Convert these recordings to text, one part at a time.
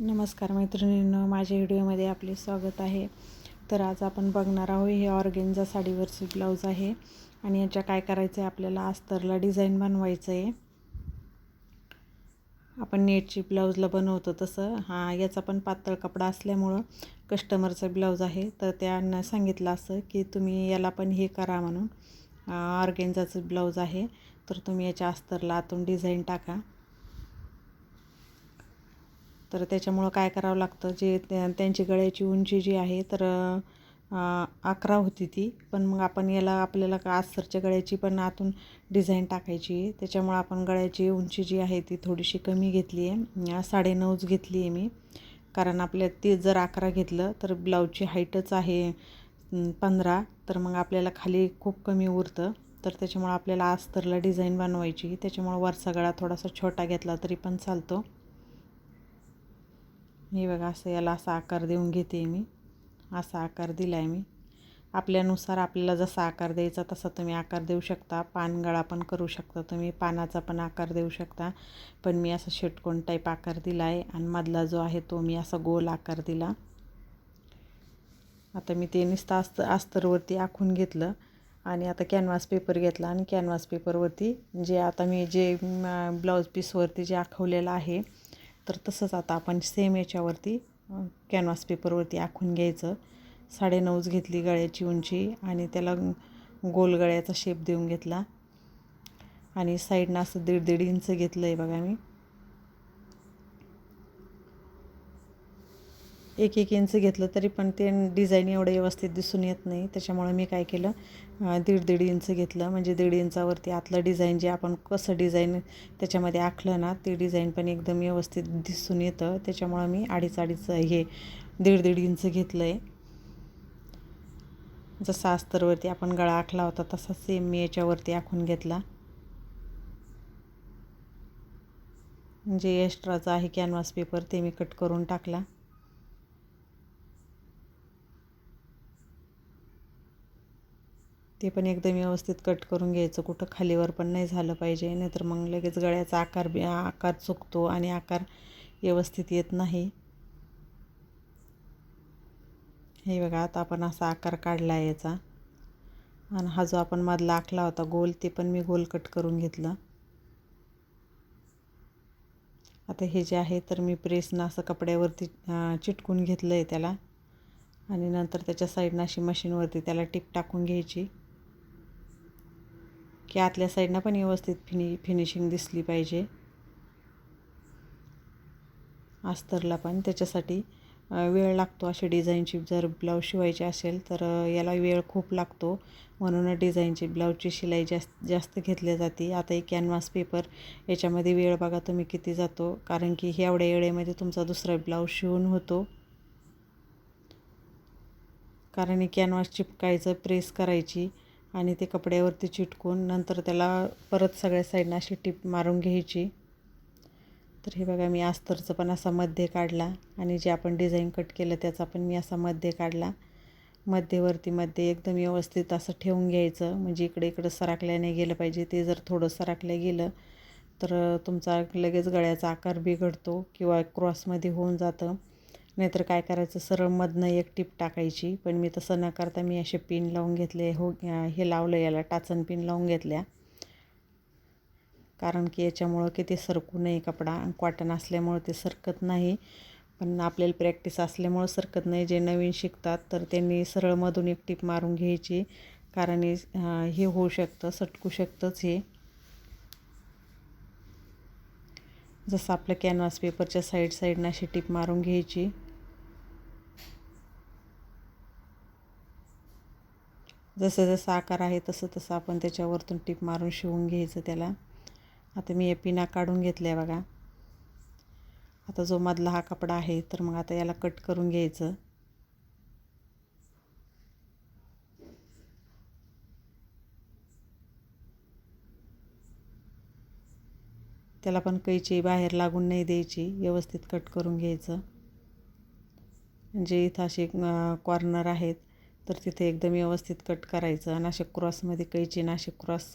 नमस्कार मैत्रिणींनो माझ्या व्हिडिओमध्ये आपले स्वागत आहे. तर आज आपण बघणार आहोत हे ऑर्गेन्झा साडीवरचे ब्लाऊज आहे आणि याच्या काय करायचं आहे आपल्याला अस्तरला डिझाईन बनवायचं आहे आपण नेटची ब्लाऊजला बनवतो तसं. हा याचा पण पातळ कपडा असल्यामुळं कस्टमरचा ब्लाऊज आहे. तर त्यांना सांगितलं असं की तुम्ही याला पण हे करा म्हणून. ऑर्गेन्झाचं ब्लाऊज आहे. तर तुम्ही याच्या अस्तरला आतून डिझाईन टाका. तर त्याच्यामुळं काय करावं लागतं? जे त्यांची गळ्याची उंची जी आहे तर अकरा होती ती. पण मग आपण याला आपल्याला का गळ्याची पण आतून डिझाईन टाकायची आहे. त्याच्यामुळं आपण गळ्याची उंची जी आहे ती थोडीशी कमी घेतली आहे. साडेनऊच घेतली आहे मी. कारण आपल्या ते जर अकरा घेतलं तर ब्लाऊजची हाईटच आहे पंधरा. तर मग आपल्याला खाली खूप कमी उरतं. तर त्याच्यामुळं आपल्याला अस्तरला डिझाईन बनवायची. त्याच्यामुळं वरचा गळा थोडासा छोटा घेतला तरी पण चालतो. हे बघा असं याला असा आकार देऊन घेते मी. असा आकार दिला आहे मी. आपल्यानुसार आपल्याला जसा आकार द्यायचा तसा तुम्ही आकार देऊ शकता. पानगळा पण करू शकता तुम्ही. पानाचा पण आकार देऊ शकता. पण मी असा षटकोण टाईप आकार दिला आहे आणि मधला जो आहे तो मी असा गोल आकार दिला. आता मी ते नुसतं अस्त अस्तरवरती आखून घेतलं आणि आता कॅनव्हास पेपर घेतला आणि कॅनव्हास पेपरवरती जे आता मी जे ब्लाऊज पीसवरती जे आखवलेलं आहे तर तसंच आता आपण सेम याच्यावरती कॅनव्हास पेपरवरती आखून घ्यायचं. साडेनऊच घेतली गळ्याची उंची आणि त्याला गोल गळ्याचा शेप देऊन घेतला. आणि साईडनं असं दीड दीड इंच घेतलं आहे बघा मी. एक एक इंच घेतलं तरी पण ते डिझाईन एवढं व्यवस्थित दिसून येत नाही. त्याच्यामुळं मी काय केलं दीड दीड इंच घेतलं. म्हणजे दीड इंचावरती आतलं डिझाईन जे आपण कसं डिझाईन त्याच्यामध्ये आखलं ना ते डिझाईन पण एकदम व्यवस्थित दिसून येतं. त्याच्यामुळं मी अडीच अडीच हे दीड दीड इंच घेतलं आहे जसा अस्तरवरती आपण गळा आखला होता तसा सेम मी याच्यावरती आखून घेतला. जे एक्स्ट्राचं आहे कॅनव्हास पेपर ते मी कट करून टाकला. ते पण एकदम व्यवस्थित कट करून घ्यायचं. कुठं खालीवर पण नाही झालं पाहिजे. नाहीतर मग लगेच गळ्याचा आकार बी आकार चुकतो आणि आकार व्यवस्थित येत नाही. हे बघा आता आपण असा आकार काढला आहे याचा. आणि हा जो आपण मधला आखला होता गोल ते पण मी गोल कट करून घेतलं. आता हे जे आहे तर मी प्रेसनं असं कपड्यावरती चिटकून घेतलं आहे त्याला. आणि नंतर त्याच्या साईडनं अशी मशीनवरती त्याला टिप टाकून घ्यायची. की आतल्या साईडनं पण व्यवस्थित फिनि फिनिशिंग दिसली पाहिजे. अस्तरला पण. त्याच्यासाठी वेळ लागतो अशी डिझाईनची. जर ब्लाऊज शिवायची असेल तर याला वेळ खूप लागतो. म्हणून डिझाईनची ब्लाऊजची शिलाई जास्त जास्त घेतली जाते. आता एक कॅनव्हास पेपर याच्यामध्ये वेळ बघा तुम्ही किती जातो. कारण की हे एवढ्या वेळेमध्ये तुमचा दुसरा ब्लाऊज शिवून होतो. कारण कॅनव्हास चिपकायचं प्रेस करायची. आणि ते कपड्यावरती चिटकून नंतर त्याला परत सगळ्या साईडनं अशी टीप मारून घ्यायची. तर हे बघा मी अस्तरचं पण असा मध्ये काढला आणि जे आपण डिझाईन कट केलं त्याचा पण मी असा मध्ये काढला. मध्यवरती मध्ये एकदम व्यवस्थित असं ठेवून घ्यायचं. म्हणजे इकडे इकडं सराकल्याने गेलं पाहिजे. ते जर थोडं सराकलं गेलं तर तुमचा लगेच गळ्याचा आकार बिघडतो किंवा क्रॉसमध्ये होऊन जातं. नाहीतर काय करायचं? सरळ मधनं एक टीप टाकायची. पण मी तसं न करता मी असे पिन लावून घेतले. हो हे लावलं याला टाचन पिन लावून घेतल्या. कारण की याच्यामुळं किती सरकू नये कपडा. कॉटन असल्यामुळं ते सरकत नाही. पण आपल्याला प्रॅक्टिस असल्यामुळं सरकत नाही. जे नवीन शिकतात तर त्यांनी सरळमधून एक टीप मारून घ्यायची. कारण हे होऊ शकतं सटकू शकतंच हे. जसं आपलं कॅनव्हास पेपरच्या साईड साईडनं अशी टीप मारून घ्यायची. जसं जसं आकार आहे तसं तसं आपण त्याच्यावरतून टीप मारून शिवून घ्यायचं त्याला. आता मी एपिना पिना काढून घेतल्या बघा. आता जो मधला हा कपडा आहे तर मग आता याला कट करून घ्यायचं. त्याला पण कैची बाहेर लागून नाही द्यायची व्यवस्थित कट करून घ्यायचं. म्हणजे इथं असे कॉर्नर आहेत. तर तिथे एकदम व्यवस्थित कट करायचं. आणि क्रॉसमध्ये कैची नाशिक क्रॉस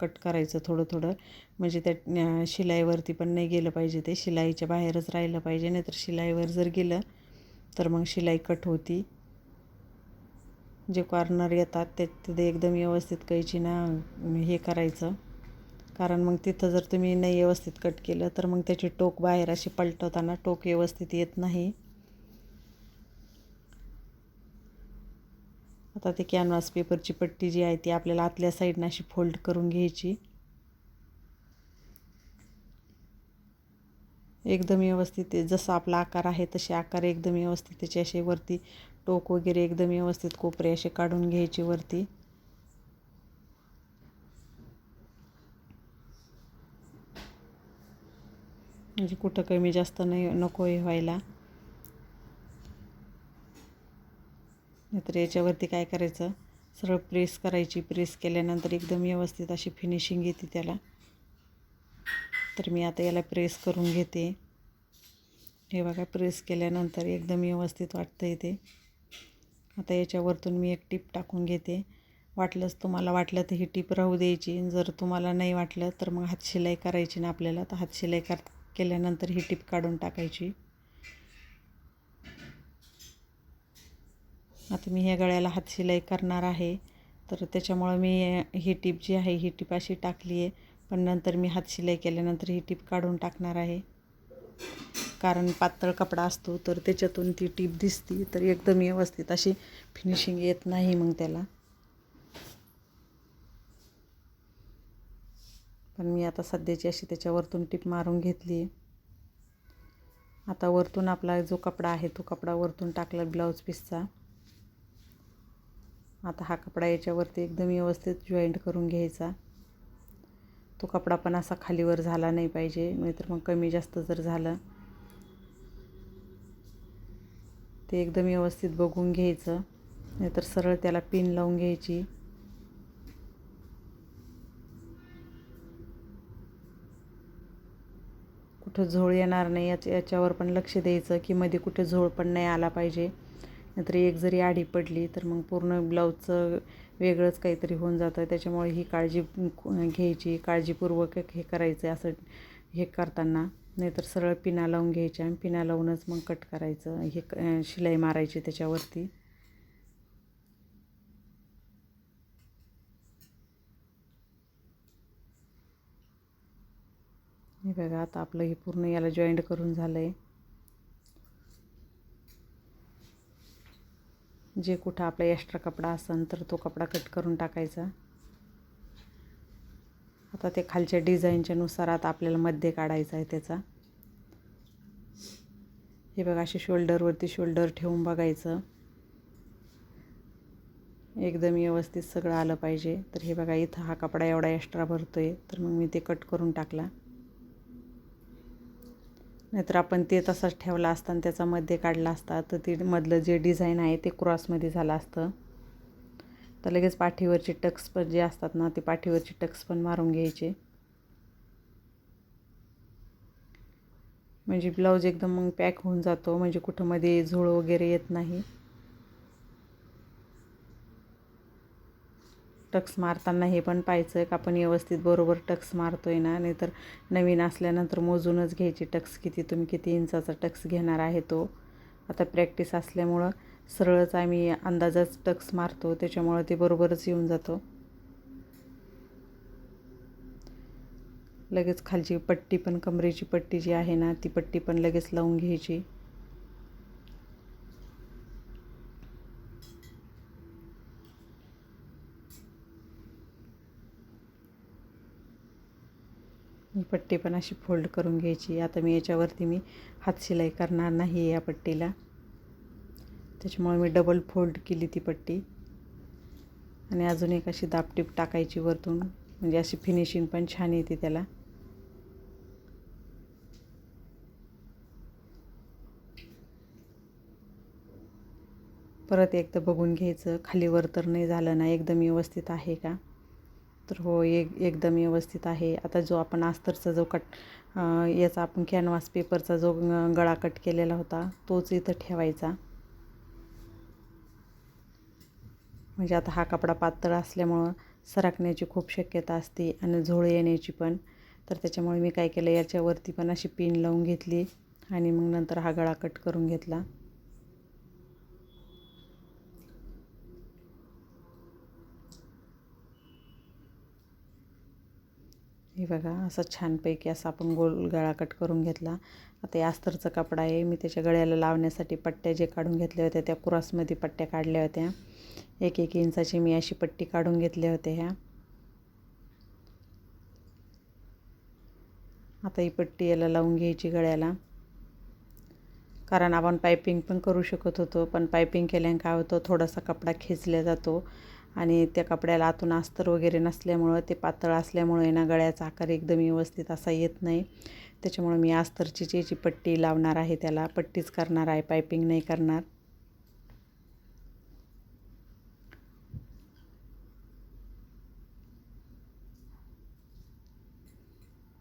कट करायचं थोडं थोडं म्हणजे त्या शिलाईवरती पण नाही गेलं पाहिजे ते. शिलाईच्या बाहेरच राहिलं पाहिजे. नाहीतर शिलाईवर जर गेलं तर मग शिलाई कट होती. जे कॉर्नर येतात ते तिथे एकदम व्यवस्थित कैचीनं हे करायचं. कारण मग तिथं जर तुम्ही नाही व्यवस्थित कट केलं तर मग त्याची टोक बाहेर अशी पलटवताना टोक व्यवस्थित येत नाही. आता ती कॅनव्हास पेपरची पट्टी जी आहे ती आपल्याला आतल्या साईडनं अशी फोल्ड करून घ्यायची. एकदम व्यवस्थित जसं जसा आपला आकार आहे तसे आकार एकदम व्यवस्थित त्याचे असे वरती टोक वगैरे एकदम व्यवस्थित कोपरे असे काढून घ्यायचे वरती. म्हणजे कुठं कमी जास्त नाही नको हे व्हायला. नाहीतर याच्यावरती काय करायचं? सरळ प्रेस करायची. प्रेस केल्यानंतर एकदम व्यवस्थित अशी फिनिशिंग येते त्याला. तर मी आता याला प्रेस करून घेते. हे बघा प्रेस केल्यानंतर एकदम व्यवस्थित वाटतं येते आता याच्यावरतून मी एक टीप टाकून घेते. वाटलंच तुम्हाला वाटलं तर ही टीप राहू द्यायची. जर तुम्हाला नाही वाटलं तर मग हातशिलाई करायची ना आपल्याला. तर हातशिलाई कर केल्यानंतर ही टीप काढून टाकायची. आता मी ह्या गळ्याला हातशिलाई करणार आहे. तर त्याच्यामुळं मी ही टीप जी आहे ही टीप अशी टाकली आहे पण नंतर मी हातशिलाई केल्यानंतर ही टीप काढून टाकणार आहे. कारण पातळ कपडा असतो तर त्याच्यातून ती टीप दिसती तर एकदम व्यवस्थित अशी फिनिशिंग येत नाही मग त्याला. पण मी आता सध्याची अशी त्याच्यावरतून टीप मारून घेतली. आहे आता वरतून आपला जो कपडा आहे तो कपडा वरतून टाकला ब्लाऊज पीसचा. आता हा कपडा याच्यावरती एकदम व्यवस्थित जॉईंट करून घ्यायचा. तो कपडा पण असा खालीवर झाला नाही पाहिजे नाहीतर मग कमी जास्त जर झालं ते एकदम व्यवस्थित बघून घ्यायचं. नाहीतर सरळ त्याला पिन लावून घ्यायची. कुठं झोळ येणार नाही याच याच्यावर पण लक्ष द्यायचं की मध्ये कुठे झोळ पण नाही आला पाहिजे. नाहीतर एक जरी आडी पडली तर मग पूर्ण ब्लाऊजचं वेगळंच काहीतरी होऊन जातं. त्याच्यामुळे ही काळजी घ्यायची काळजीपूर्वक हे करायचं असं हे करताना. नाहीतर सरळ पिना लावून घ्यायच्या आणि पिना लावूनच मग कट करायचं. हे क शिलाई मारायची त्याच्यावरती. बघा आता आपलं हे पूर्ण याला जॉईंट करून झालं आहे जे कुठं आपला एक्स्ट्रा कपडा असेल तर तो कपडा कट करून टाकायचा. आता ते खालच्या डिझाईनच्या नुसार आता आपल्याला मध्ये काढायचा आहे त्याचा. हे बघा असे शोल्डरवरती शोल्डर ठेवून बघायचं. एकदम व्यवस्थित सगळं आलं पाहिजे. तर हे बघा इथं हा कपडा एवढा एक्स्ट्रा भरतो आहे तर मग मी ते कट करून टाकला. नाहीतर आपण ते तसाच ठेवला असता आणि त्याचा मध्ये काढला असता. तर ते मधलं जे डिझाईन आहे ते क्रॉसमध्ये झालं असतं. तर लगेच पाठीवरचे टक्स पण जे असतात ना ते पाठीवरचे टक्स पण मारून घ्यायचे. म्हणजे ब्लाऊज एकदम मग पॅक होऊन जातो. म्हणजे कुठं मध्ये झुळ वगैरे येत नाही. टक्स मारताना हे पण पाहायचं का आपण व्यवस्थित बरोबर टक्स मारतो आहे ना नाहीतर नवीन असल्यानंतर मोजूनच घ्यायची टक्स किती तुम्ही किती इंचाचा टक्स घेणार आहे तो. आता प्रॅक्टिस असल्यामुळं सरळच आम्ही अंदाजाच टक्स मारतो त्याच्यामुळं ते बरोबरच येऊन जातो. लगेच खालची पट्टी पण कमरेची पट्टी जी आहे ना ती पट्टी पण लगेच लावून घ्यायची. ही पट्टी पण अशी फोल्ड करून घ्यायची. आता मी याच्यावरती मी हातशिलाई करणार नाही या पट्टीला. त्याच्यामुळे मी डबल फोल्ड केली ती पट्टी. आणि अजून एक अशी दापटीप टाकायची वरतून. म्हणजे अशी फिनिशिंग पण छान येते त्याला. परत एकदा बघून घ्यायचं. खालीवर तर नाही झालं ना एकदम व्यवस्थित आहे का? तर हो एक एकदम व्यवस्थित आहे. आता जो आपण अस्तरचा जो कट याचा आपण कॅनव्हास पेपरचा जो गळा कट केलेला होता तोच इथं ठेवायचा. म्हणजे आता हा कपडा पातळ असल्यामुळं सरकण्याची खूप शक्यता असते आणि झोळ येण्याची पण. तर त्याच्यामुळे मी काय केलं याच्यावरती पण अशी पिन लावून घेतली आणि मग नंतर हा गळा कट करून घेतला. हे बघा असं छानपैकी असा आपण गोल गळा कट करून घेतला. आता या अस्तरचा कपडा आहे. मी त्याच्या गळ्याला लावण्यासाठी पट्ट्या जे काढून घेतल्या होत्या त्या कुरासमध्ये पट्ट्या काढल्या होत्या. एक एक इंचाची मी अशी पट्टी काढून घेतल्या होत्या ह्या. आता ही पट्टी याला लावून घ्यायची गळ्याला. कारण आपण पायपिंग पण करू शकत होतो पण पायपिंग केल्याने काय होतं थोडासा कपडा खेचला जातो. आणि त्या कपड्याला आतून अस्तर वगैरे नसल्यामुळं ते पातळ असल्यामुळे ना गळ्याचा आकार एकदम व्यवस्थित असा येत नाही. त्याच्यामुळं मी अस्तरची जी पट्टी लावणार आहे त्याला पट्टीच करणार आहे पायपिंग नाही करणार.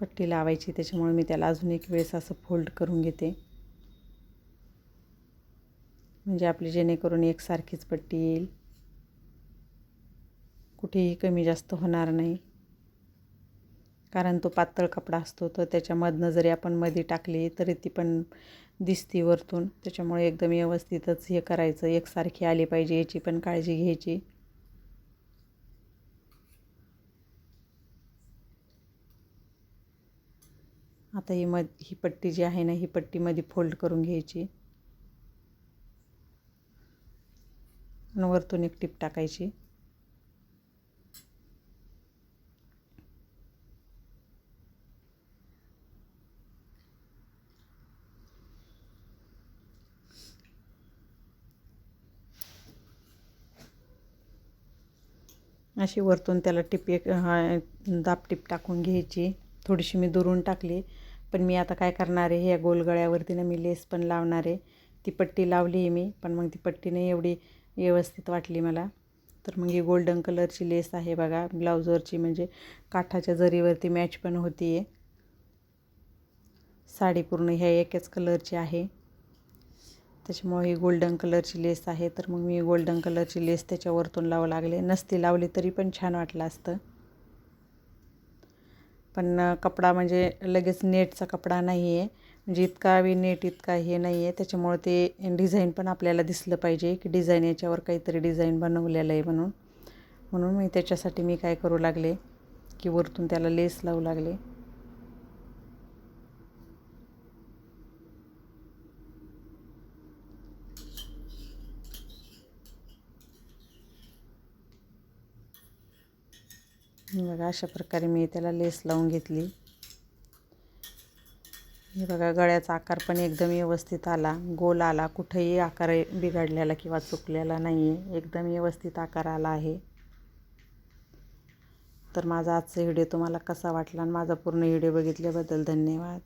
पट्टी लावायची त्याच्यामुळे मी त्याला अजून एक वेळेस असं फोल्ड करून घेते. म्हणजे आपली जेणेकरून एकसारखीच पट्टी येईल. कुठेही कमी जास्त होणार नाही. कारण तो पातळ कपडा असतो तर त्याच्यामधनं जरी आपण मध्ये टाकली तरी ती पण दिसती वरतून. त्याच्यामुळे एकदम व्यवस्थितच हे करायचं. एकसारखी आली पाहिजे याची पण काळजी घ्यायची. आता ही मध ही पट्टी जी आहे ना ही पट्टीमध्ये फोल्ड करून घ्यायची. आणि वरतून एक टीप टाकायची. अशी वरतून त्याला टिप एक दाब टिप टाकून घ्यायची. थोडीशी मी दुरून टाकली. पण मी आता काय करणार आहे ह्या गोलगळ्यावरती ना मी लेस पण लावणार आहे. ती पट्टी लावली आहे मी पण मग ती पट्टी नाही एवढी व्यवस्थित वाटली मला. तर मग ही गोल्डन कलरची लेस आहे बघा ब्लाऊजवरची म्हणजे काठाच्या जरीवरती मॅच पण होती आहे साडी पूर्ण ह्या एकच कलरची आहे. त्याच्यामुळे ही गोल्डन कलरची लेस आहे. तर मग मी गोल्डन कलरची लेस त्याच्यावरतून लावू लागले. नसती लावली तरी पण छान वाटलं असतं. पण कपडा म्हणजे लगेच नेटचा कपडा नाही आहे म्हणजे इतका बी नेट इतका हे नाही आहे त्याच्यामुळे ते डिझाईन पण आपल्याला दिसलं पाहिजे की डिझाईन याच्यावर काहीतरी डिझाईन बनवलेलं आहे म्हणून. म्हणून मी त्याच्यासाठी मी काय करू लागले की वरतून त्याला लेस लावू लागले. बघा अशा प्रकारे मी त्याला लेस लावून घेतली. हे बघा गळ्याचा आकार पण एकदम व्यवस्थित आला. गोल आला. कुठेही आकार बिघडलेला किंवा चुकलेला नाही आहे एकदम व्यवस्थित आकार आला आहे. तर माझा आजचा व्हिडिओ तुम्हाला कसा वाटला आणि माझा पूर्ण व्हिडिओ बघितल्याबद्दल धन्यवाद.